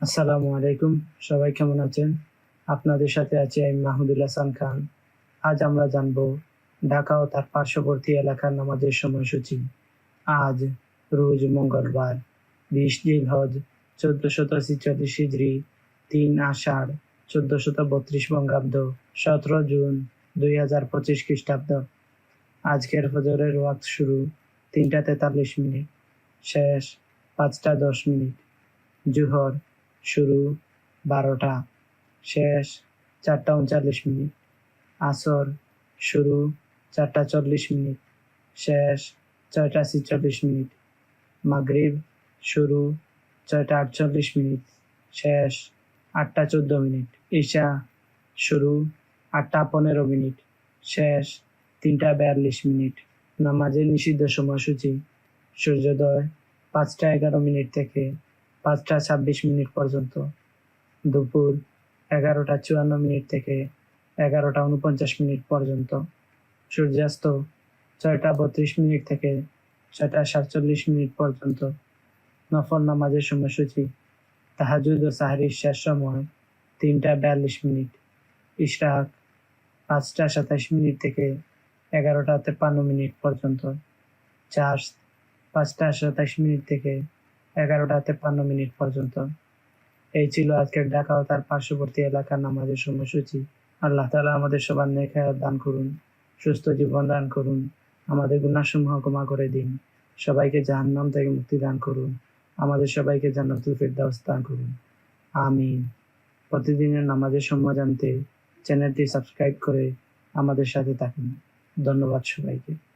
আসসালামু আলাইকুম, সবাই কেমন আছেন? আপনাদের সাথে আছি আমি মাহমুদুল হাসান খান। আজ আমরা জানব ঢাকা ও তার পার্শ্ববর্তী এলাকার নামাজের সময়সূচি। আজ রোজ মঙ্গলবার, বিশ দিন হজ, চোদ্দশত ছিচল্লিশ হিজড়ি তিন আষাঢ়, চোদ্দশত বত্রিশ বঙ্গাব্দ, সতেরো জুন দুই হাজার পঁচিশ খ্রিস্টাব্দ। আজকের ফজরের ওয়াক্ত শুরু তিনটা তেতাল্লিশ মিনিট, শেষ পাঁচটা দশ মিনিট। জুহর শুরু, বারোটা, শেষ, চারটা উনচল্লিশ মিনিট। আসর, শুরু, চারটা চল্লিশ মিনিট। শেষ, ছয়টা ছিচল্লিশ মিনিট। মাগরিব, শুরু, ছয়টা আটচল্লিশ মিনিট। শেষ, আটটা চোদ্দ মিনিট। ঈশা, শুরু, আটটা পনেরো মিনিট। শেষ, তিনটা বিয়াল্লিশ মিনিট। নামাজের নিষিদ্ধ সময়সূচি। সূর্যোদয়, পাঁচটা এগারো মিনিট থেকে। পাঁচটা ছাব্বিশ মিনিট পর্যন্ত। দুপুর এগারোটা চুয়ান্ন মিনিট থেকে এগারোটা উনপঞ্চাশ মিনিট পর্যন্ত। সূর্যাস্ত ছয়টা বত্রিশ মিনিট থেকে ছয়টা সাতচল্লিশ মিনিট পর্যন্ত। নফর নামাজের সময়সূচি, তাহাজুদ ও সাহারির শেষ সময়, তিনটা বিয়াল্লিশ মিনিট। ইশরাক, পাঁচটা সাতাশ মিনিট থেকে এগারোটা তেপ্পান্ন মিনিট পর্যন্ত। চার্জ পাঁচটা সাতাশ মিনিট থেকে এগারোটা তেপ্পান্ন মিনিট পর্যন্ত। এই ছিল আজকের ঢাকা ও তার পার্শ্ববর্তী এলাকার নামাজের সময়সূচি। আল্লাহ তালা আমাদের সবার নেখায়াত দান করুন, সুস্থ জীবন দান করুন, আমাদের গুণাসমূহ ক্ষমা করে দিন। সবাইকে জাহান্নাম থেকে মুক্তি দান করুন, আমাদের সবাইকে জান্নাতুল ফেরদাউস দান করুন। আমিন। প্রতিদিনের নামাজের সময় জানতে চ্যানেলটি সাবস্ক্রাইব করে আমাদের সাথে থাকুন। ধন্যবাদ সবাইকে।